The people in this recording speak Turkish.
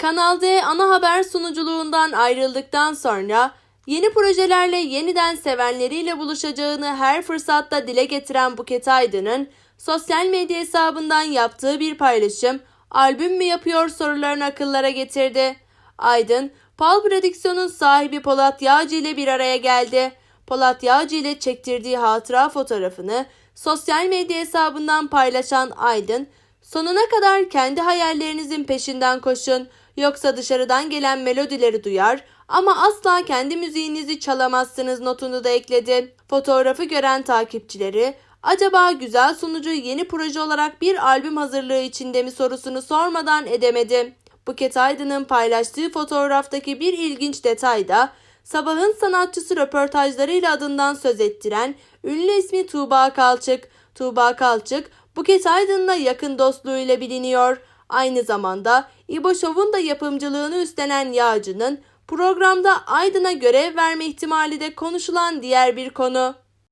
Kanal D ana haber sunuculuğundan ayrıldıktan sonra yeni projelerle yeniden sevenleriyle buluşacağını her fırsatta dile getiren Buket Aydın'ın sosyal medya hesabından yaptığı bir paylaşım albüm mü yapıyor sorularını akıllara getirdi. Aydın, Pal Prodüksiyon'un sahibi Polat Yağcı ile bir araya geldi. Polat Yağcı ile çektirdiği hatıra fotoğrafını sosyal medya hesabından paylaşan Aydın, sonuna kadar kendi hayallerinizin peşinden koşun, yoksa dışarıdan gelen melodileri duyar ama asla kendi müziğinizi çalamazsınız notunu da ekledi. Fotoğrafı gören takipçileri, acaba güzel sunucu yeni proje olarak bir albüm hazırlığı içinde mi sorusunu sormadan edemedi. Buket Aydın'ın paylaştığı fotoğraftaki bir ilginç detay da sabahın sanatçısı röportajlarıyla adından söz ettiren ünlü ismi Tuğba Kalçık. Tuğba Kalçık, Buket Aydın'la yakın dostluğuyla biliniyor. Aynı zamanda İbo Show'un da yapımcılığını üstlenen Yağcı'nın programda Aydın'a görev verme ihtimali de konuşulan diğer bir konu.